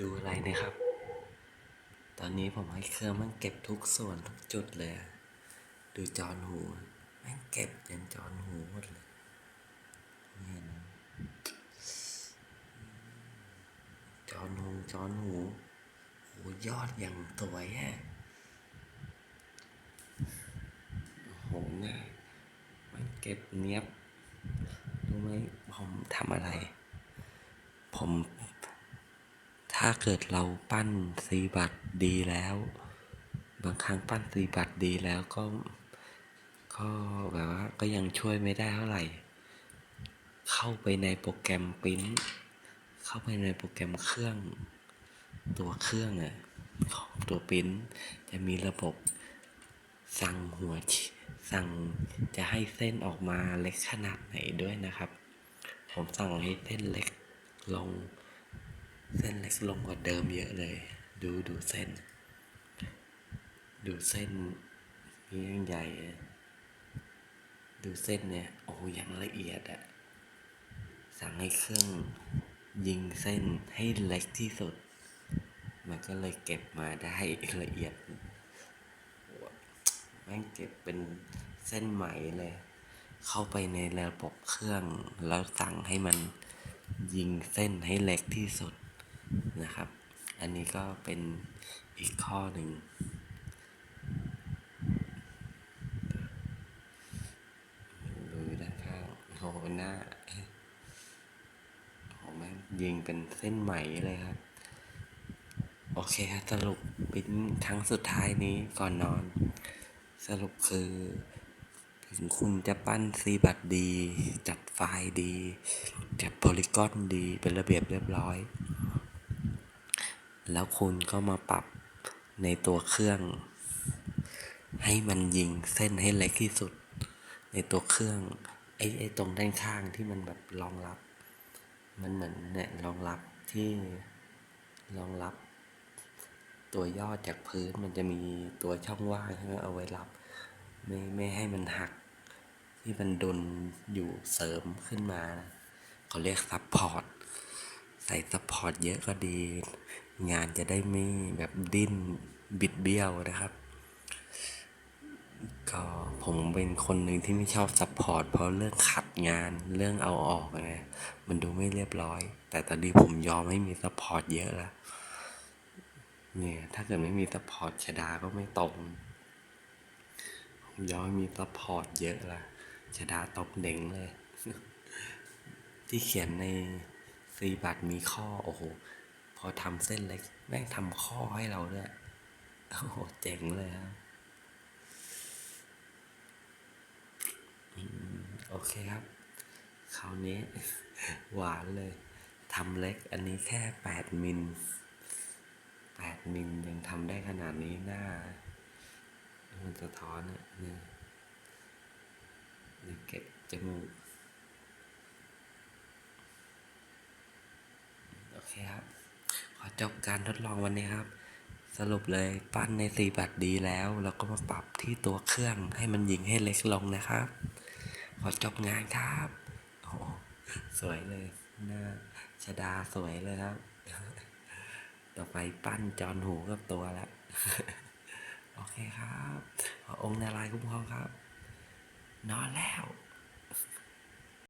ดูอะไรนะครับ ตอนนี้ผมให้เครื่องมันเก็บทุกส่วนทุกจุดเลย ดูจอนหูม่งเก็บยันจอนหูหมดเลยนี่นจอนหูจอนหูโหยอดอย่างสวยอะโหเนี่ยมันเก็บเนี้ยบรู้ไหมผมทำอะไร ผม ถ้าเกิดเราปั้นซีบัตรดีแล้ว บางครั้งปั้นซีบัตรดีแล้วก็ ก็แบบว่าก็ยังช่วยไม่ได้เท่าไหร่ เข้าไปในโปรแกรมปริ้น เข้าไปในโปรแกรมเครื่อง ตัวเครื่องอะของตัวปริ้น จะมีระบบสั่งหัวสั่งจะให้เส้นออกมาเล็กขนาดไหนด้วยนะครับ ผมสั่งให้เส้นเล็กลง เส้นเล็กลงกว่าเดิมเยอะเลย ดูดูเส้น ดูเส้นนี่ยังใหญ่ ดูเส้นเนี่ย โอ้ยังละเอียดอะสั่งให้เครื่องยิงเส้นให้เล็กที่สุด มันก็เลยเก็บมาได้ละเอียดแม่งเก็บเป็นเส้นไหมเลย เข้าไปในระบบเครื่อง แล้วสั่งให้มันยิงเส้นให้เล็กที่สุด นะครับ อันนี้ก็เป็นอีกข้อหนึ่งดูด้านข้างโหหน้าโหแม่งยิงเป็นเส้นไหมเลยครับ โอเคครับสรุปเป็นครั้งสุดท้ายนี้ก่อนนอน สรุปคือถึงคุณจะปั้นซีบัตดี จัดไฟล์ดี จัดโพลิกอนดี เป็นระเบียบเรียบร้อย แล้วคุณก็มาปรับในตัวเครื่อง ให้มันยิงเส้นให้เล็กที่สุด ในตัวเครื่องไอ้ไอ้ตรงด้านข้างที่มันแบบรองรับ มันเหมือนเนี่ยรองรับที่รองรับ ตัวยอดจากพื้นมันจะมีตัวช่องว่างใช่ไหมเอาไว้รับ ไม่ไม่ให้มันหัก ที่มันดนอยู่เสริมขึ้นมานะเขาเรียกซับพอร์ตใส่ซัพพอร์ตเยอะก็ดี งานจะได้ไม่แบบดิ้นบิดเบี้ยวนะครับ ก็ผมเป็นคนหนึ่งที่ไม่ชอบซัพพอร์ตเพราะเรื่องขัดงานเรื่องเอาออกไงมันดูไม่เรียบร้อย แต่ตอนนี้ผมยอมให้มีซัพพอร์ตเยอะแล้วเนี่ยถ้าเกิดไม่มีซัพพอร์ตชดาก็ไม่ตรงผมยอมให้มีซัพพอร์ตเยอะละชดาตบเด้งเลย ที่เขียนในซีบัตรมีข้อโอ้โห อทำเส้นเล็ก แม่งทำข้อให้เราด้วย โอ้โห เจ๋งเลยครับโอเคครับ คราวนี้ หวานเลยทำเล็กอันนี้แค่แปดมิลแปดมิลยังทำได้ขนาดนี้หน้า มันสะท้อนอะนี่นี่เก็บจมูก โอเคครับ ขอ จบการทดลองวันนี้ครับ สรุปเลยปั้นในสีบัตรดีแล้วแล้วก็มาปรับที่ตัวเครื่องให้มันยิงให้เล็กลงนะครับ ขอจบงานครับโอ้โหสวยเลยหน้าชดาสวยเลยครับ ต่อไปปั้นจอนหูกับตัวแล้วโอเคครับขอองค์นารายคุ้มครองครับ นอนแล้ว